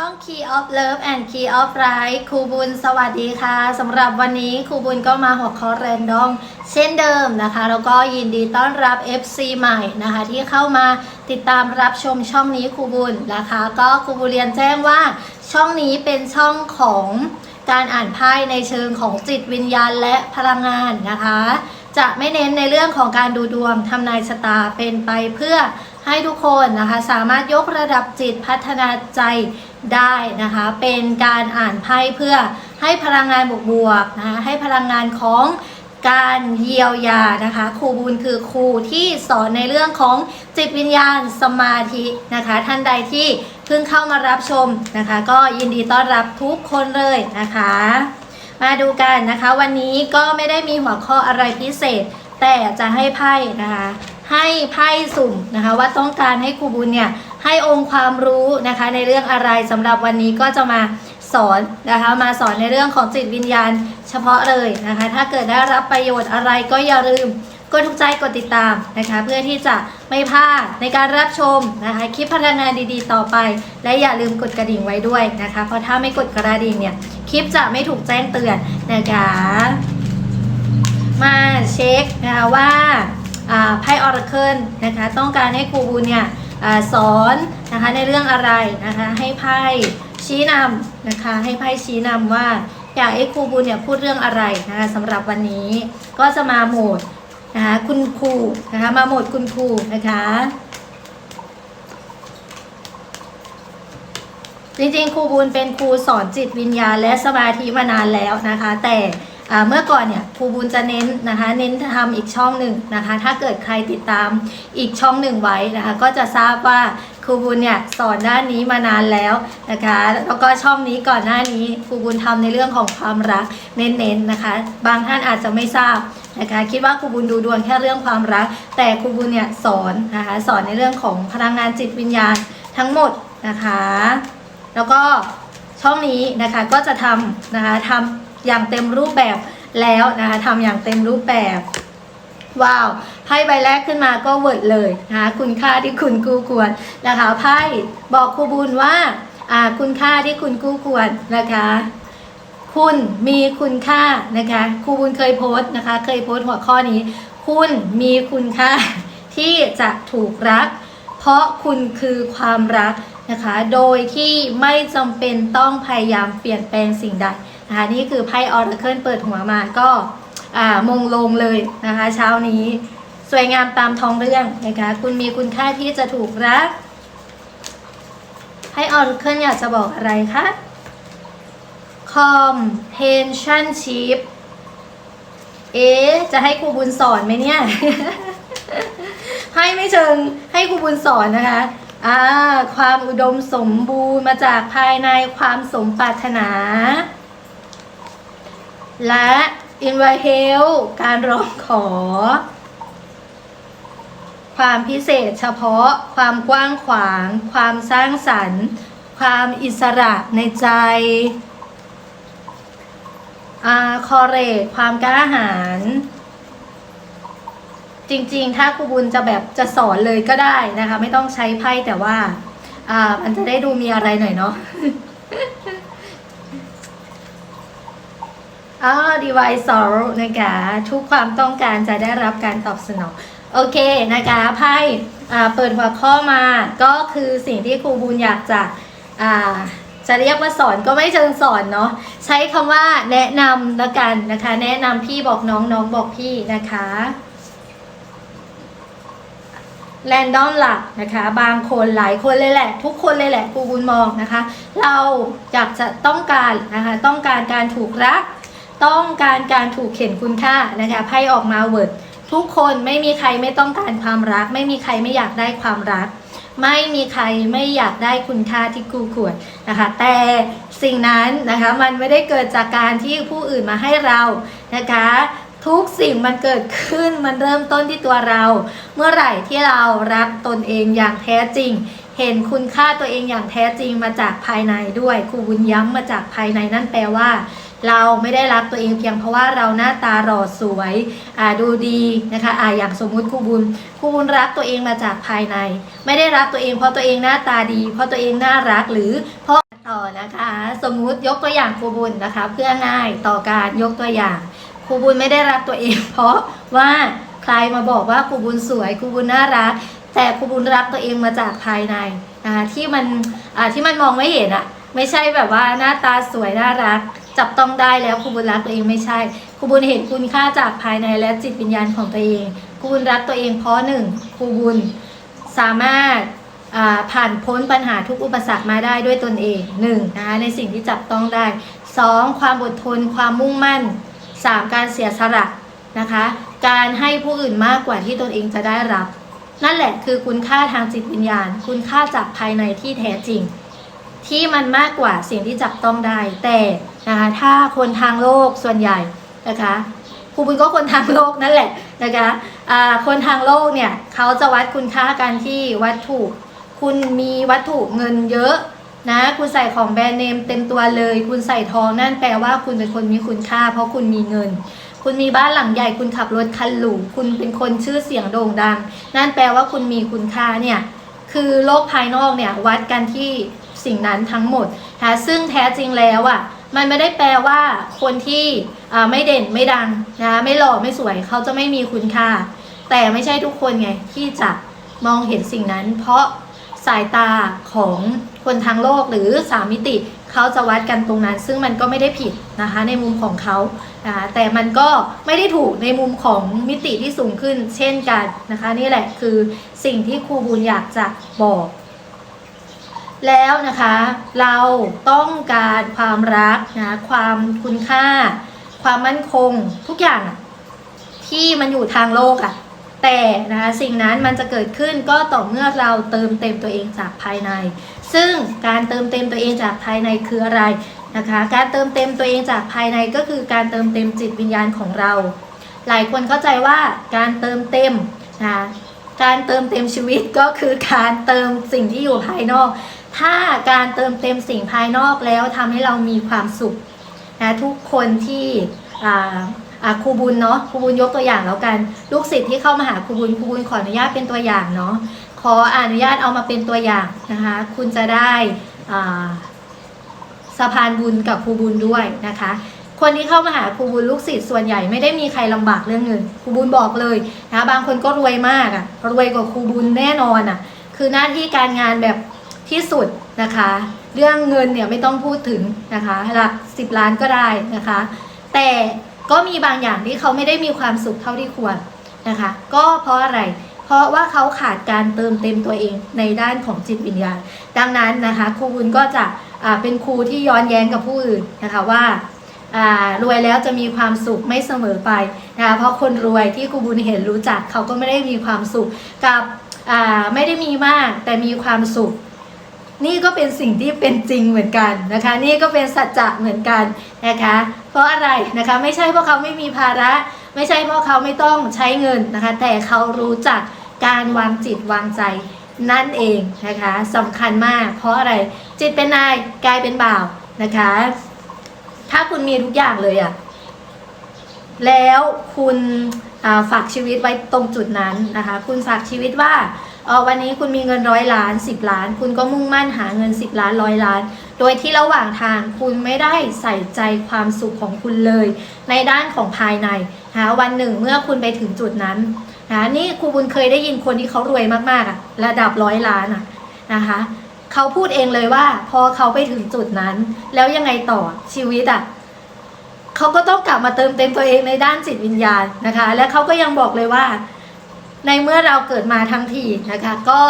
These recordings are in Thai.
ช่อง Key of Love and Key of Light ครูบุญสวัสดีค่ะสำหรับวันนี้ครูบุญก็มาหัวข้อแรนดอมเช่นเดิมนะคะ แล้วก็ยินดีต้อนรับ FC ใหม่นะคะ ที่เข้ามาติดตามรับชมช่องนี้ครูบุญนะคะ ก็ครูบุญเรียนแจ้งว่าช่องนี้เป็นช่องของการอ่านไพ่ในเชิงของจิตวิญญาณและพลังงานนะคะ จะไม่เน้นในเรื่องของการดูดวงทำนายชะตาเป็นไปเพื่อ ให้ทุกคนนะคะสามารถยกระดับจิตพัฒนาใจได้นะคะ เป็นการอ่านไพ่เพื่อให้พลังงานบวกๆนะคะให้พลังงานของการเยียวยานะคะ ครูบุญคือครูที่สอนในเรื่องของจิตวิญญาณสมาธินะคะ ท่านใดที่เพิ่งเข้ามารับชมนะคะ ก็ยินดีต้อนรับทุกคนเลยนะคะ มาดูกันนะคะ วันนี้ก็ไม่ได้มีหัวข้ออะไรพิเศษ แต่จะให้ไพ่นะคะ ให้ไพ่สุ่มนะคะ ว่าต้องการให้ครูบุญเนี่ยให้องค์ความรู้นะคะในเรื่องอะไรสำหรับวันนี้ก็จะมาสอนนะคะมาสอนในเรื่องของจิตวิญญาณเฉพาะเลยนะคะ ถ้าเกิดได้รับประโยชน์อะไรก็อย่าลืมกดถูกใจกดติดตามนะคะ เพื่อที่จะไม่พลาดในการรับชมนะคะคลิปพัฒนาดีๆ ต่อไป และอย่าลืมกดกระดิ่งไว้ด้วยนะคะ เพราะถ้าไม่กดกระดิ่งเนี่ยคลิปจะไม่ถูกแจ้งเตือนนะคะ มาเช็คนะคะว่า ไพ่ออร์เคิลนะคะต้องการให้ครูบุญเนี่ยอสอนนะคะในเรื่องอะไรนะคะให้ไพ่ชี้นำนะคะให้ไพ่ชี้นำว่าอยากให้ครูบุญเนี่ยพูดเรื่องอะไรนะคะสำหรับวันนี้ก็จะมาโหมดนะคะคุณครูนะคะมาโหมดคุณครูนะคะจริงๆ ครูบุญเป็นครูสอนจิตวิญญาณและสมาธิมานานแล้วนะคะ แต่ เมื่อก่อนเนี่ยครูบุญจะเน้นนะคะเน้นทำอีกช่องหนึ่งนะคะ ถ้าเกิดใครติดตามอีกช่องหนึ่งไว้นะคะ ก็จะทราบว่าครูบุญเนี่ยสอนด้านนี้มานานแล้วนะคะแล้วก็ช่องนี้ก่อนหน้านี้ครูบุญทำในเรื่องของความรักเน้นๆนะคะ บางท่านอาจจะไม่ทราบนะคะคิดว่าครูบุญดูดวงแค่เรื่องความรัก แต่ครูบุญเนี่ยสอนนะคะสอนในเรื่องของพลังงานจิตวิญญาณทั้งหมดนะคะ แล้วก็ช่องนี้นะคะก็จะทำนะคะทำ อย่างเต็มรูปแบบแล้วนะคะทำอย่างเต็มรูปแบบว้าวไพ่ใบแรกขึ้นมาก็เวิร์ดเลยนะคะคุณค่าที่คุณกู้ควรนะคะไพ่บอกครูบุญว่าอ่าคุณค่าที่คุณกู้ควรนะคะคุณมีคุณค่านะคะครูบุญเคยโพสต์นะคะ เคยโพสต์หัวข้อนี้ คุณมีคุณค่าที่จะถูกรัก เพราะคุณคือความรักนะคะ โดยที่ไม่จำเป็นต้องพยายามเปลี่ยนแปลงสิ่งใด นะคะนี่คือไพ่ออร์เคิลเปิดหัวมาก็มงลงเลยนะคะ เช้านี้สวยงามตามท้องเรื่องนะคะ คุณมีคุณค่าที่จะถูกรักไพ่ออร์เคิลอยากจะบอกอะไรคะ companionship เอ๊จะให้ครูบุญสอนไหมเนี่ย ให้ไม่เชิงให้ครูบุญสอนนะคะอ่าความอุดมสมบูรณ์มาจากภายในความสมปรารถนา และ i n v i t e l การร้องขอ ความพิเศษเฉพาะ ความกว้างขวาง ความสร้างสรรค์ ความอิสระในใจอาคอเรตความกล้าหาญจริงๆ ถ้าครูบุญจะแบบจะสอนเลยก็ได้นะคะ ไม่ต้องใช้ไพ่แต่ว่า อ่า มันจะได้ดูมีอะไรหน่อยเนาะ อ่า device sorrow นะคะ ทุกความต้องการจะได้รับการตอบสนอง โอเคนะคะไพ่อ่าเปิดหัวข้อมาก็คือสิ่งที่ครูบุญอยากจะอ่าจะเรียกว่าสอนก็ไม่เชิงสอนเนาะใช้คำว่าแนะนำละกันนะคะ แนะนำพี่บอกน้องน้องบอกพี่นะคะแรนดอมหลักนะคะ บางคนหลายคนเลยแหละ ทุกคนเลยแหละครูบุญมองนะคะ เราอยากจะต้องการนะคะ ต้องการการถูกรัก ต้องการการถูกเข็นคุณค่านะคะไพ่ออกมาเวิร์ดทุกคนไม่มีใครไม่ต้องการความรัก ไม่มีใครไม่อยากได้ความรัก ไม่มีใครไม่อยากได้คุณค่าที่กูควรนะคะ แต่สิ่งนั้นนะคะมันไม่ได้เกิดจากการที่ผู้อื่นมาให้เรานะคะ ทุกสิ่งมันเกิดขึ้นมันเริ่มต้นที่ตัวเรา เมื่อไหร่ที่เรารักตนเองอย่างแท้จริง เห็นคุณค่าตัวเองอย่างแท้จริงมาจากภายในด้วยครูบุญย้ำมาจากภายในนั่นแปลว่า เราไม่ได้รักตัวเองเพียงเพราะว่าเราหน้าตาหล่อสวยดูดีนะคะอ่าอย่างสมมุติครูบุญครูบุญรักตัวเองมาจากภายใน ไม่ได้รักตัวเองเพราะตัวเองหน้าตาดี เพราะตัวเองน่ารักหรือเพราะต่อนะคะ สมมุติยกตัวอย่างครูบุญนะคะ เพื่อง่ายต่อการยกตัวอย่างครูบุญไม่ได้รักตัวเอง เพราะว่าใครมาบอกว่าครูบุญสวยครูบุญน่ารัก แต่ครูบุญรักตัวเองมาจากภายในนะคะที่มันที่มันมองไม่เห็นอะไม่ใช่แบบว่าหน้าตาสวยน่ารัก จับต้องได้แล้วครูบุญรักตัวเองไม่ใช่ครูบุญเห็นคุณค่าจากภายในและจิตวิญญาณของตัวเองครูบุญรักตัวเองเพราะหนึ่งครูบุญสามารถผ่านพ้นปัญหาทุกอุปสรรคมาได้ด้วยตนเองหนึ่งนะคะในสิ่งที่จับต้องได้สองความอดทน ความมุ่งมั่นสามการเสียสละนะคะ การให้ผู้อื่นมากกว่าที่ตนเองจะได้รับ นั่นแหละคือคุณค่าทางจิตวิญญาณ คุณค่าจากภายในที่แท้จริง ที่มันมากกว่าสิ่งที่จับต้องได้ แต่ นะคะถ้าคนทางโลกส่วนใหญ่นะคะครูบุญก็คนทางโลกนั่นแหละนะคะอ่าคนทางโลกเนี่ยเขาจะวัดคุณค่ากันที่วัตถุ คุณมีวัตถุเงินเยอะนะคุณใส่ของแบรนด์เนมเต็มตัวเลย คุณใส่ทองนั่นแปลว่าคุณเป็นคนมีคุณค่า เพราะคุณมีเงิน คุณมีบ้านหลังใหญ่คุณขับรถคันหรูคุณเป็นคนชื่อเสียงโด่งดัง นั่นแปลว่าคุณมีคุณค่าเนี่ยคือโลกภายนอกเนี่ยวัดกันที่สิ่งนั้นทั้งหมดนะซึ่งแท้จริงแล้วอะ มันไม่ได้แปลว่าคนที่ไม่เด่นไม่ดังนะไม่หล่อไม่สวยเขาจะไม่มีคุณค่า แต่ไม่ใช่ทุกคนไงที่จะมองเห็นสิ่งนั้น เพราะสายตาของคนทางโลกหรือสามมิติเขาจะวัดกันตรงนั้น ซึ่งมันก็ไม่ได้ผิดนะคะในมุมของเขานะะแต่มันก็ไม่ได้ถูกในมุมของมิติที่สูงขึ้นเช่นกันนะคะ นี่แหละคือสิ่งที่ครูบุญอยากจะบอก แล้วนะคะ เราต้องการความรักนะความคุณค่า ความมั่นคงทุกอย่างที่มันอยู่ทางโลกอะแต่นะคะสิ่งนั้นมันจะเกิดขึ้นก็ต่อเมื่อเราเติมเต็มตัวเองจากภายใน ซึ่งการเติมเต็มตัวเองจากภายในคืออะไรนะคะ การเติมเต็มตัวเองจากภายในก็คือการเติมเต็มจิตวิญญาณของเรา หลายคนเข้าใจว่าการเติมเต็มนะการเติมเต็มชีวิตก็คือการเติมสิ่งที่อยู่ภายนอก ถ้าการเติมเต็มสิ่งภายนอกแล้วทำให้เรามีความสุขนะทุกคนที่ครูบุญเนาะครูบุญยกตัวอย่างแล้วกัน ลูกศิษย์ที่เข้ามาหาครูบุญครูบุญขออนุญาตเป็นตัวอย่างเนาะขออนุญาตเอามาเป็นตัวอย่างนะคะ คุณจะได้สะพานบุญกับครูบุญด้วยนะคะ คนที่เข้ามาหาครูบุญลูกศิษย์ส่วนใหญ่ไม่ได้มีใครลำบากเรื่องเงินครูบุญบอกเลยนะบางคนก็รวยมากอะรวยกว่าครูบุญแน่นอนอะคือหน้าที่การงานแบบ ที่สุดนะคะ เรื่องเงินเนี่ยไม่ต้องพูดถึงนะคะหลักสิบล้านก็ได้นะคะ แต่ก็มีบางอย่างที่เขาไม่ได้มีความสุขเท่าที่ควรนะคะ ก็เพราะอะไร เพราะว่าเขาขาดการเติมเต็มตัวเองในด้านของจิตวิญญาณ ดังนั้นนะคะครูบุญก็จะเป็นครูที่ย้อนแย้งกับผู้อื่นนะคะว่ารวยแล้วจะมีความสุขไม่เสมอไปนะคะเพราะคนรวยที่ครูบุญเห็นรู้จักเขาก็ไม่ได้มีความสุขกับไม่ได้มีมากแต่มีความสุข นี่ก็เป็นสิ่งที่เป็นจริงเหมือนกันนะคะ นี่ก็เป็นสัจจะเหมือนกันนะคะ เพราะอะไรนะคะ ไม่ใช่เพราะเขาไม่มีภาระ ไม่ใช่เพราะเขาไม่ต้องใช้เงินนะคะ แต่เขารู้จักการวางจิตวางใจนั่นเองนะคะสำคัญมาก เพราะอะไรจิตเป็นนายกายเป็นบ่าวนะคะ ถ้าคุณมีทุกอย่างเลยอะแล้วคุณฝากชีวิตไว้ตรงจุดนั้นนะคะ คุณฝากชีวิตว่า เออวันนี้คุณมีเงินร้อยล้าน 10 ล้าน คุณก็มุ่งมั่นหาเงิน 10 ล้านร้อยล้าน โดยที่ระหว่างทางคุณไม่ได้ใส่ใจความสุขของคุณเลย ในด้านของภายในนะวันหนึ่งเมื่อคุณไปถึงจุดนั้นนะนี่ครูบุญเคยได้ยินคนที่เขารวยมากๆอะระดับร้อยล้านอะนะคะเขาพูดเองเลยว่า พอเขาไปถึงจุดนั้น แล้วยังไงต่อชีวิตอะเขาก็ต้องกลับมาเติมเต็มตัวเองในด้านจิตวิญญาณนะคะ และเขาก็ยังบอกเลยว่า ในเมื่อเราเกิดมาทั้งทีนะคะ ก็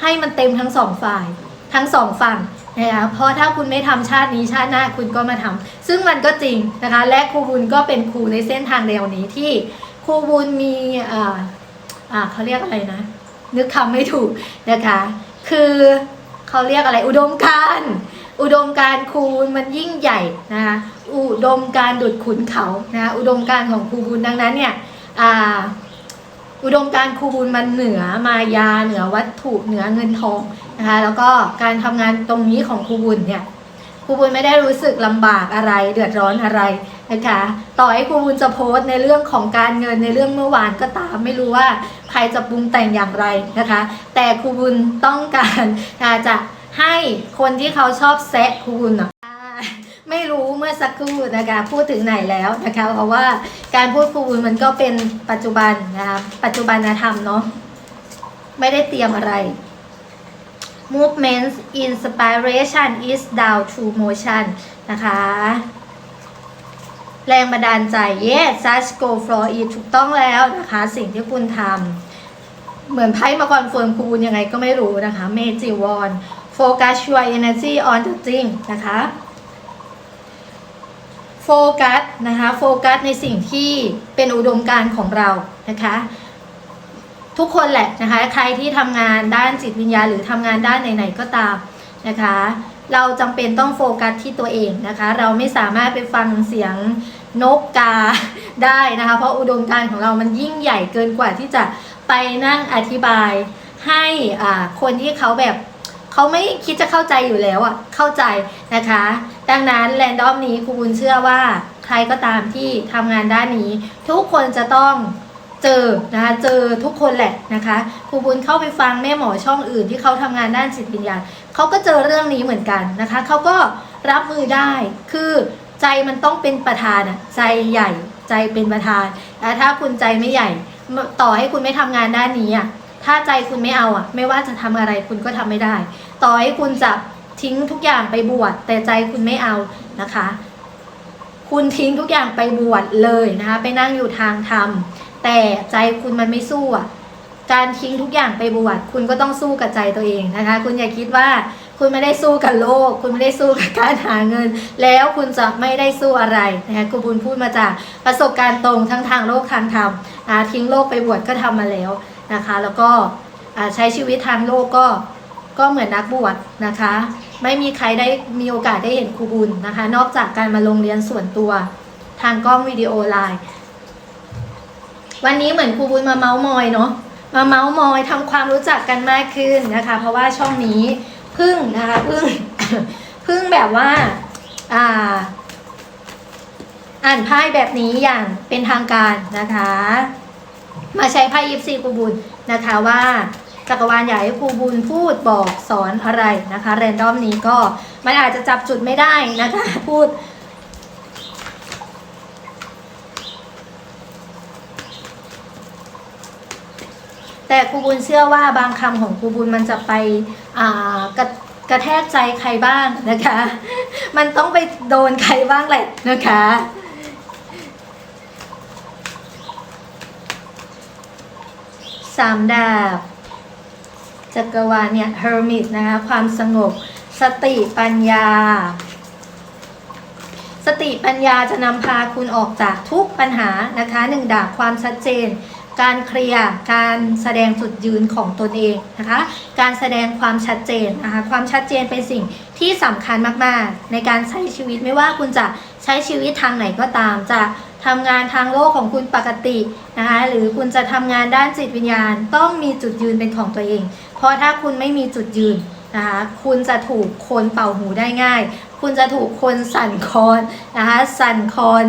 ให้มันเต็มทั้งสองฝ่าย ทั้งสองฝั่งนะคะเพราะถ้าคุณไม่ทำชาตินี้ชาติหน้าคุณก็มาทำซึ่งมันก็จริงนะคะ และครูบุญก็เป็นครูในเส้นทางเดียวนี้ที่ครูบุญมีอ่าอ่าเขาเรียกอะไรนะ นึกคำไม่ถูกนะคะ คือเขาเรียกอะไรอุดมการอุดมการครูบุญมันยิ่งใหญ่นะคะอุดมการดุดขุนเขานะอุดมการของครูบุญดังนั้นเนี่ยอ่า อุดมการครูบุญมันเหนือมายาเหนือวัตถุเหนือเงินทองนะคะแล้วก็การทำงานตรงนี้ของครูบุญเนี่ยครูบุญไม่ได้รู้สึกลำบากอะไร เดือดร้อนอะไรนะคะต่อให้ครูบุญจะโพสต์ในเรื่องของการเงินในเรื่องเมื่อวานก็ตาม ไม่รู้ว่าใครจะปรุงแต่งอย่างไรนะคะ แต่ครูบุญต้องการจะให้คนที่เขาชอบแซะคุณอะอ่า ไม่รู้เมื่อสักครู่นะคะพูดถึงไหนแล้วนะคะเพราะว่าการพูดคูณมันก็เป็นปัจจุบันนะคะปัจจุบันธรรมเนาะไม่ได้เตรียมอะไร movement inspiration is down to motion นะคะ แรงบันดาลใจ yes just go for it ถูกต้องแล้วนะคะ สิ่งที่คุณทำเหมือนไพ่มาคอนเฟิร์มคุณยังไงก็ไม่รู้นะคะ เมจิวอน focus your energy on the thing นะคะ โฟกัสนะคะโฟกัสในสิ่งที่เป็นอุดมการณ์ของเรานะคะ ทุกคนแหละนะคะ ใครที่ทำงานด้านจิตวิญญาณหรือทำงานด้านไหนๆก็ตามนะคะ เราจำเป็นต้องโฟกัสที่ตัวเองนะคะ เราไม่สามารถไปฟังเสียงนกกาได้นะคะ เพราะอุดมการณ์ของเรามันยิ่งใหญ่เกินกว่าที่จะไปนั่งอธิบายให้อ่าคนที่เขาแบบ เขาไม่คิดจะเข้าใจอยู่แล้วอะเข้าใจนะคะ ดังนั้นแรนดอมนี้ครูบุญเชื่อว่าใครก็ตามที่ทำงานด้านนี้ ทุกคนจะต้องเจอนะคะเจอทุกคนแหละนะคะครูบุญเข้าไปฟังแม่หมอช่องอื่นที่เขาทำงานด้านจิตวิญญาณเขาก็เจอเรื่องนี้เหมือนกันนะคะเขาก็รับมือได้คือใจมันต้องเป็นประธานอะใจใหญ่ใจเป็นประธานแต่ถ้าคุณใจไม่ใหญ่ ต่อให้คุณไม่ทำงานด้านนี้อะถ้าใจคุณไม่เอาอะ ไม่ว่าจะทำอะไรคุณก็ทำไม่ได้ ต่อให้คุณจะทิ้งทุกอย่างไปบวชแต่ใจคุณไม่เอานะคะ คุณทิ้งทุกอย่างไปบวชเลยนะคะ ไปนั่งอยู่ทางธรรมแต่ใจคุณมันไม่สู้อะการทิ้งทุกอย่างไปบวชคุณก็ต้องสู้กับใจตัวเองนะคะ คุณอย่าคิดว่าคุณไม่ได้สู้กับโลก คุณไม่ได้สู้กับการหาเงิน แล้วคุณจะไม่ได้สู้อะไรนะคะครูบุญพูดมาจากประสบการณ์ตรงทั้งทางโลกทางธรรมทิ้งโลกไปบวชก็ทำมาแล้วนะคะ แล้วก็ใช้ชีวิตทางโลกก็ ก็เหมือนนักบวชนะคะ ไม่มีใครได้มีโอกาสได้เห็นครูบุญนะคะ นอกจากการมาลงเรียนส่วนตัวทางกล้องวิดีโอไลน์ วันนี้เหมือนครูบุญมาเมาส์มอยเนาะมาเมาส์มอยทำความรู้จักกันมากขึ้นนะคะ เพราะว่าช่องนี้พึ่งนะคะพึ่งพึ่งแบบว่าอ่า อ่านไพ่แบบนี้อย่างเป็นทางการนะคะ มาใช้ไพ่ยิปซีครูบุญนะคะว่า จักรวาลอยากให้ครูบุญพูดบอกสอนอะไรนะคะ แรนดอมนี้ก็มันอาจจะจับจุดไม่ได้นะคะ พูด แต่ครูบุญเชื่อว่าบางคำของครูบุญมันจะไปกระกระแทกใจใครบ้างนะคะ มันต้องไปโดนใครบ้างแหละนะคะสามดาบ จักรวาลเนี่ย hermit นะคะความสงบ สติปัญญา สติปัญญาจะนำพาคุณออกจากทุกปัญหานะคะหนึ่งดาบความชัดเจน การเคลียร์การแสดงจุดยืนของตนเองนะคะ การแสดงความชัดเจนนะคะความชัดเจนเป็นสิ่งที่สำคัญมากๆ ในการใช้ชีวิตไม่ว่าคุณจะใช้ชีวิตทางไหนก็ตามจะ ทำงานทางโลกของคุณปกตินะคะหรือคุณจะทำงานด้านจิตวิญญาณ ต้องมีจุดยืนเป็นของตัวเอง เพราะถ้าคุณไม่มีจุดยืนนะคะคุณจะถูกคนเป่าหูได้ง่าย คุณจะถูกคนสั่นคอนนะคะสั่นคอน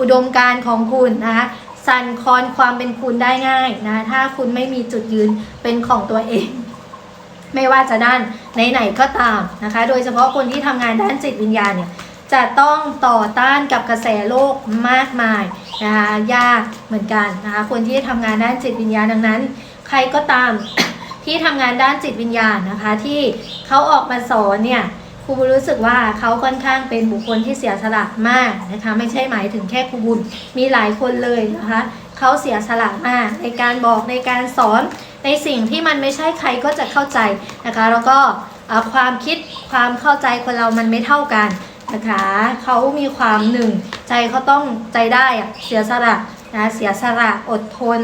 อุดมการณ์ของคุณนะคะสั่นคอนความเป็นคุณได้ง่ายนะถ้าคุณไม่มีจุดยืนเป็นของตัวเอง ไม่ว่าจะด้านไหนๆก็ตามนะคะ โดยเฉพาะคนที่ทำงานด้านจิตวิญญาณเนี่ย จะต้องต่อต้านกับกระแสโลกมากมายนะคะยากเหมือนกันนะคะคนที่ทำงานด้านจิตวิญญาณดังนั้น ใครก็ตาม ที่ทำงานด้านจิตวิญญาณนะคะที่เขาออกมาสอนเนี่ยครูบุญรู้สึกว่าเขาค่อนข้างเป็นบุคคลที่เสียสละมากนะคะไม่ใช่หมายถึงแค่ครูบุญมีหลายคนเลยนะคะเขาเสียสละมาก ในการบอกในการสอนในสิ่งที่มันไม่ใช่ใครก็จะเข้าใจนะคะ แล้วก็ความคิดความเข้าใจคนเรามันไม่เท่ากัน นะคะเขามีความหนึ่งใจเขาต้องใจได้อะเสียสละนะเสียสละอดทน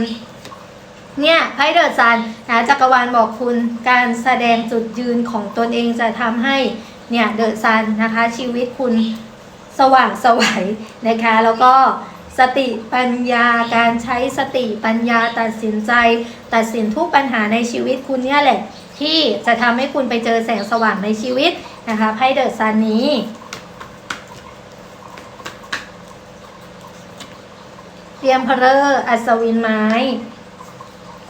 เนี่ยไพ่เดอร์ซันนะจักรวาลบอกคุณการแสดงจุดยืนของตนเองจะทำให้เนี่ยเดอะซันนะคะชีวิตคุณสว่างสวัยนะคะ แล้วก็สติปัญญาการใช้สติปัญญาตัดสินใจ ตัดสินทุกปัญหาในชีวิตคุณเนี่ยแหละ ที่จะทำให้คุณไปเจอแสงสว่างในชีวิตนะคะไพ่เดอะซันนี้ เตรียมเพลออัศวินไม้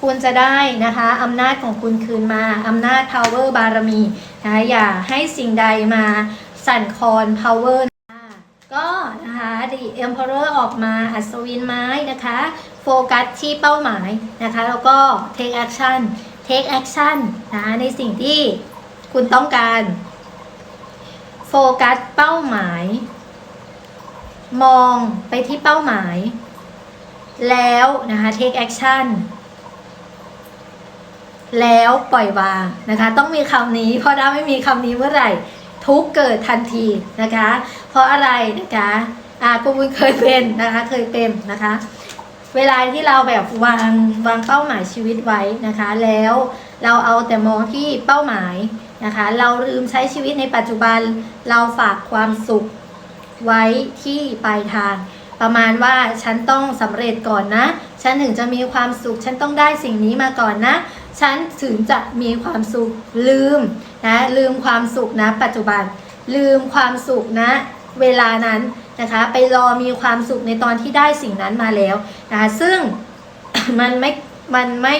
คุณจะได้นะคะอำนาจของคุณคืนมาอำนาจ power บารมีนะะอย่าให้สิ่งใดมาสั่นคลอน power นะะก็นะคะ The Emperor ออกมาอัศวินไม้นะคะโฟกัสที่เป้าหมายนะคะแล้วก็ take action take action นะะในสิ่งที่คุณต้องการโฟกัสเป้าหมาย มองไปที่เป้าหมาย แล้วนะคะ take action แล้วปล่อยวางนะคะ ต้องมีคำนี้ เพราะถ้าไม่มีคำนี้เมื่อไหร่ ทุกเกิดทันทีนะคะ เพราะอะไรนะคะอ่ากูบุญเคยเป็นนะคะ เคยเป็นนะคะ เวลาที่เราแบบวางวางเป้าหมายชีวิตไว้นะคะ แล้วเราเอาแต่มองที่เป้าหมายนะคะ เราลืมใช้ชีวิตในปัจจุบันเราฝากความสุขไว้ที่ปลายทาง ประมาณว่าฉันต้องสำเร็จก่อนนะ ฉันถึงจะมีความสุข ฉันต้องได้สิ่งนี้มาก่อนนะ ฉันถึงจะมีความสุขลืมนะลืมความสุขนะ ปัจจุบัน ลืมความสุขนะ เวลานั้นนะคะ ไปรอมีความสุขในตอนที่ได้สิ่งนั้นมาแล้วนะคะซึ่งมันไม่มันไม่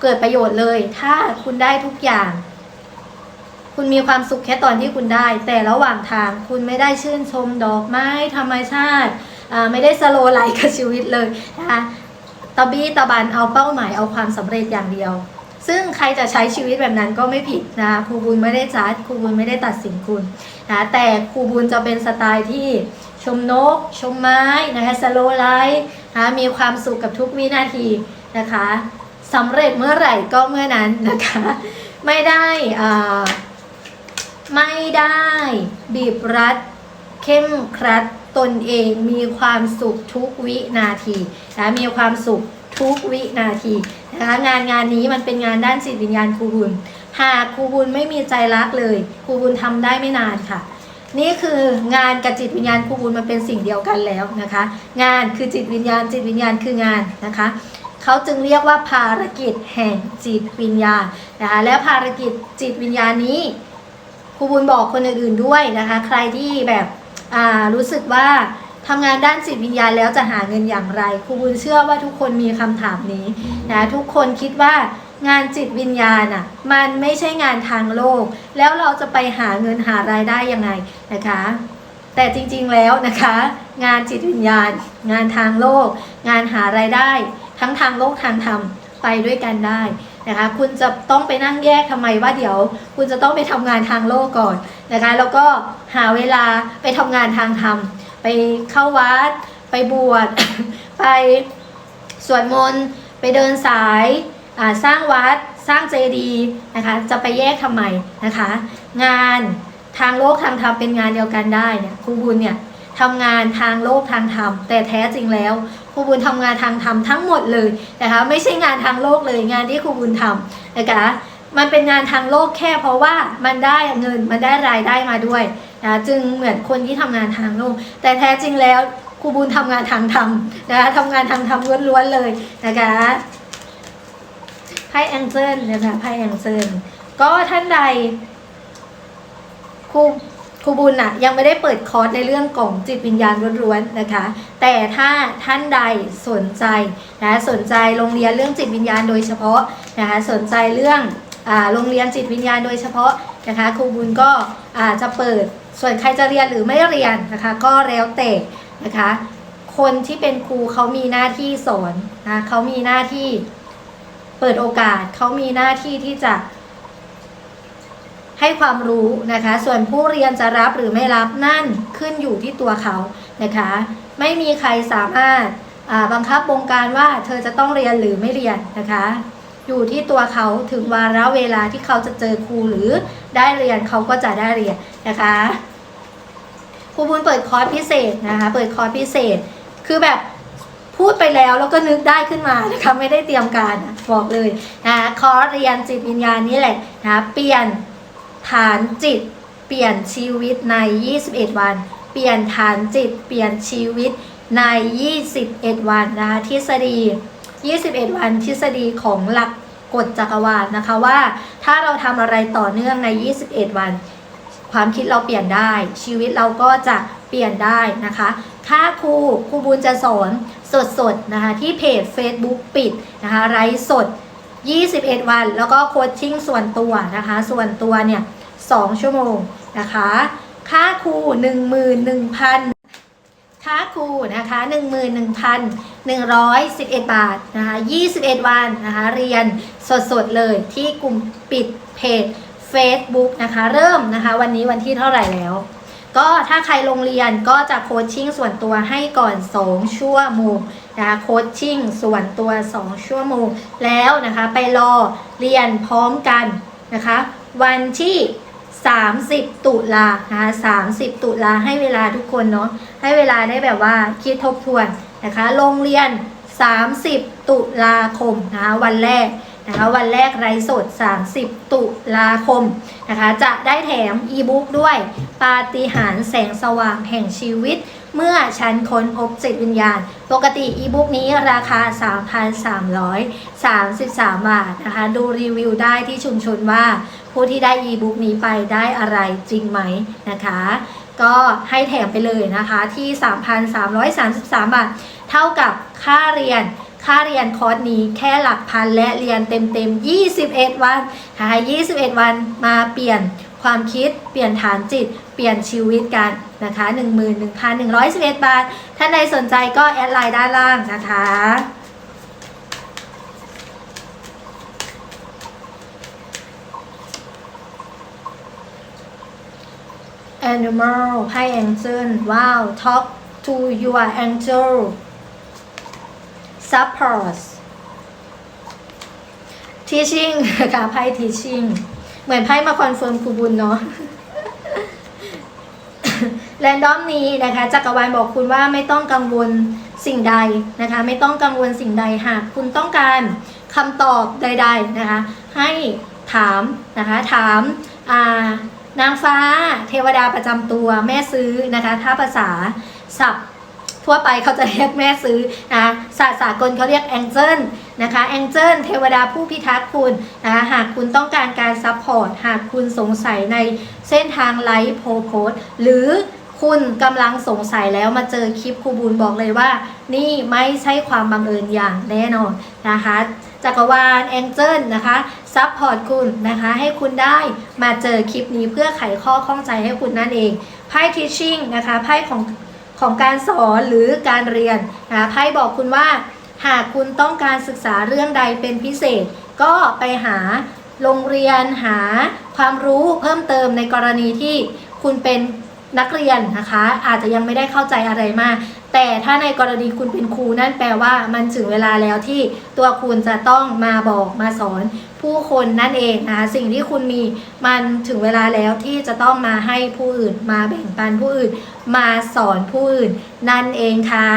เกิดประโยชน์เลย ถ้าคุณได้ทุกอย่างคุณมีความสุขแค่ตอนที่คุณได้ แต่ระหว่างทางคุณไม่ได้ชื่นชมดอกไม้ธรรมชาติ ไม่ได้สโลไลฟ์กับชีวิตเลยนะคะตะบี้ตะบันเอาเป้าหมายเอาความสำเร็จอย่างเดียว ซึ่งใครจะใช้ชีวิตแบบนั้นก็ไม่ผิดนะคะครูบุญไม่ได้จัดครูบุญไม่ได้ตัดสินคุณนะแต่ครูบุญจะเป็นสไตล์ที่ชมนก ชมไม้นะคะสโลไลฟ์นะมีความสุขกับทุกวินาทีนะคะสำเร็จเมื่อไหร่ก็เมื่อนั้นนะคะ ไม่ได้อ่าไม่ได้บีบรัด เข้มครัด ตนเองมีความสุขทุกวินาทีนะมีความสุขทุกวินาทีนะคะงานงานนี้มันเป็นงานด้านจิตวิญญาณครูบุญหากครูบุญไม่มีใจรักเลยครูบุญทำได้ไม่นานค่ะ นี่คืองานกับจิตวิญญาณครูบุญมันเป็นสิ่งเดียวกันแล้วนะคะ งานคือจิตวิญญาณจิตวิญญาณคืองานนะคะเขาจึงเรียกว่าภารกิจแห่งจิตวิญญาณนะคะและภารกิจจิตวิญญาณนี้ครูบุญบอกคนอื่นๆด้วยนะคะ ใครที่แบบ รู้สึกว่าทำงานด้านจิตวิญญาณแล้วจะหาเงินอย่างไรครูบุญเชื่อว่าทุกคนมีคำถามนี้นะทุกคนคิดว่างานจิตวิญญาณอะมันไม่ใช่งานทางโลก แล้วเราจะไปหาเงินหารายได้ยังไงนะคะ แต่จริงๆแล้วนะคะ งานจิตวิญญาณ งานทางโลก งานหารายได้ ทั้งทางโลกทางธรรมไปด้วยกันได้ นะคะ คุณจะต้องไปนั่งแยกทำไมว่าเดี๋ยว คุณจะต้องไปทำงานทางโลกก่อนนะคะ แล้วก็หาเวลาไปทำงานทางธรรม ไปเข้าวัด ไปบวช ไปสวดมนต์ ไปเดินสายาสร้างวัด สร้างเจดีย์นะคะ จะไปแยกทำไมนะคะ งานทางโลกทางธรรมเป็นงานเดียวกันได้เนี่ยครูบุญเนี่ยทำงานทางโลกทางธรรม แต่แท้จริงแล้ว รูบุญทำงานทางธรรมทั้งหมดเลยนะคะไม่ใช่งานทางโลกเลยงานที่ครูบุญทำนะคะมันเป็นงานทางโลกแค่เพราะว่ามันได้เงินมันได้รายได้มาด้วยนะจึงเหมือนคนที่ทำงานทางโลก แต่แท้จริงแล้วครูบุญทำงานทางธรรมนะคะทำงานทางธรรมล้วนๆเลยนะคะไพ่แองเจิลนะคะไพ่แองเจิลก็ท่านใดครู ครูบุญอะยังไม่ได้เปิดคอร์สในเรื่องของจิตวิญญาณล้วนๆนะคะ แต่ถ้าท่านใดสนใจนะสนใจโรงเรียนเรื่องจิตวิญญาณโดยเฉพาะนะคะสนใจเรื่องอ่าโรงเรียนจิตวิญญาณโดยเฉพาะนะคะครูบุญก็อาจะเปิดส่วนใครจะเรียนหรือไม่เรียนนะคะก็แล้วแต่นะคะคนที่เป็นครูเขามีหน้าที่สอนนะเขามีหน้าที่เปิดโอกาสเขามีหน้าที่ที่จะ ให้ความรู้นะคะ ส่วนผู้เรียนจะรับหรือไม่รับนั่นขึ้นอยู่ที่ตัวเขานะคะ ไม่มีใครสามารถบังคับบงการว่าเธอจะต้องเรียนหรือไม่เรียนนะคะ อยู่ที่ตัวเขาถึงวาระเวลาที่เขาจะเจอครูหรือได้เรียนเขาก็จะได้เรียนนะคะครูบุญเปิดคอร์สพิเศษนะคะ เปิดคอร์สพิเศษ คือแบบพูดไปแล้วแล้วก็นึกได้ขึ้นมานะคะไม่ได้เตรียมการบอกเลยนะคะคอร์สเรียนจิตวิญญาณนี่แหละนะคะเปลี่ยน ฐานจิต เปลี่ยนชีวิตใน 21 วัน เปลี่ยนฐานจิต เปลี่ยนชีวิตใน 21 วันนะคะทฤษฎี 21 วันทฤษฎีของหลักกฎจักรวาลนะคะว่า ถ้าเราทำอะไรต่อเนื่องใน 21 วัน ความคิดเราเปลี่ยนได้ ชีวิตเราก็จะเปลี่ยนได้นะคะถ้าครูครูบุญจะสอนสดๆนะคะที่เพจ Facebook ปิดนะคะไร้สด 21 วัน แล้วก็โคชชิ่งส่วนตัวนะคะ ส่วนตัวเนี่ย 2 ชั่วโมงนะคะ ค่าครู 11,000ค่าครูนะคะ 11,111 บาทนะคะ 21 วันนะคะ เรียนสดๆเลยที่กลุ่มปิดเพจ Facebook นะคะ เริ่มนะคะ วันนี้วันที่เท่าไหร่แล้ว ก็ถ้าใครลงเรียนก็จะโคชชิ่งส่วนตัวให้ก่อน 2 ชั่วโมงนะคะโคชชิ่งส่วนตัว 2 ชั่วโมงแล้วนะคะ ไปรอเรียนพร้อมกันนะคะ วันที่ 30 ตุลานะคะ30 ตุลาให้เวลาทุกคนเนาะให้เวลาได้แบบว่าคิดทบทวนนะคะ โรงเรียน 30 ตุลาคมนะคะวันแรกนะคะวันแรกไรสด 30 ตุลาคมนะคะจะได้แถมอีบุ๊กด้วย ปาฏิหาริย์แสงสว่างแห่งชีวิต เมื่อฉันค้นพบจิตวิญญาณ ปกติอีบุ๊กนี้ราคา 3,333 บาทนะคะดูรีวิวได้ที่ชุมชนว่า ผู้ที่ได้อีบุ๊กนี้ไปได้อะไรจริงไหมนะคะ ก็ให้แถมไปเลยนะคะที่ 3,333 บาท เท่ากับค่าเรียนค่าเรียนคอร์สนี้แค่หลักพันและเรียนเต็มๆ 21 วันนะคะ21 วันมาเปลี่ยนความคิด เปลี่ยนฐานจิต เปลี่ยนชีวิตกันนะคะ11,111 บาท ท่านใดสนใจก็แอดไลน์ด้านล่างนะคะ Animal ไพ่ Angel ว้าว Talk to your angel support teaching นะคะไพ่ teaching เหมือนไพ่มาคอนเฟิร์มครูบุญเนาะแรนดอมนี้นะคะจักรวาลบอกคุณว่าไม่ต้องกังวลสิ่งใดนะคะ ไม่ต้องกังวลสิ่งใดหากคุณต้องการคำตอบใด ๆนะคะ ให้ถามนะคะถามอ่า นางฟ้า เทวดาประจำตัวแม่ซื้อนะคะ ถ้าภาษาศัพท์ทั่วไปเขาจะเรียกแม่ซื้อนะศาสตร์สากลเขาเรียกแองเจิลนะคะแองเจิลเทวดาผู้พิทักษ์คุณนะะหากคุณต้องการการซัพพอร์ตหากคุณสงสัยในเส้นทางไลฟ์โพโพสหรือคุณกำลังสงสัยแล้วมาเจอคลิปครูบุญบอกเลยว่า นี่ไม่ใช่ความบังเอิญอย่างแน่นอนนะคะจักรวาลแองเจิลนะคะ ซัพพอร์ตคุณนะคะ ให้คุณได้มาเจอคลิปนี้เพื่อไขข้อข้องใจให้คุณนั่นเองไพ่ทิชชิ่งนะคะไพ่ของของการสอนหรือการเรียนนะไพ่บอกคุณว่า หากคุณต้องการศึกษาเรื่องใดเป็นพิเศษ ก็ไปหาโรงเรียนหาความรู้เพิ่มเติมในกรณีที่คุณเป็นนักเรียนนะคะ อาจจะยังไม่ได้เข้าใจอะไรมาก แต่ถ้าในกรณีคุณเป็นครูนั่นแปลว่ามันถึงเวลาแล้วที่ตัวคุณจะต้องมาบอกมาสอนผู้คนนั่นเองนะคะสิ่งที่คุณมีมันถึงเวลาแล้วที่จะต้องมาให้ผู้อื่น มาแบ่งปันผู้อื่น มาสอนผู้อื่น นั่นเองค่ะ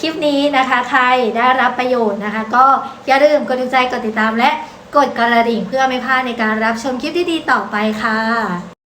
คลิปนี้นะคะใครได้รับประโยชน์นะคะ ก็อย่าลืมกดติดใจกดติดตามและกดกระดิ่งเพื่อไม่พลาดในการรับชมคลิปที่ดีต่อไปค่ะ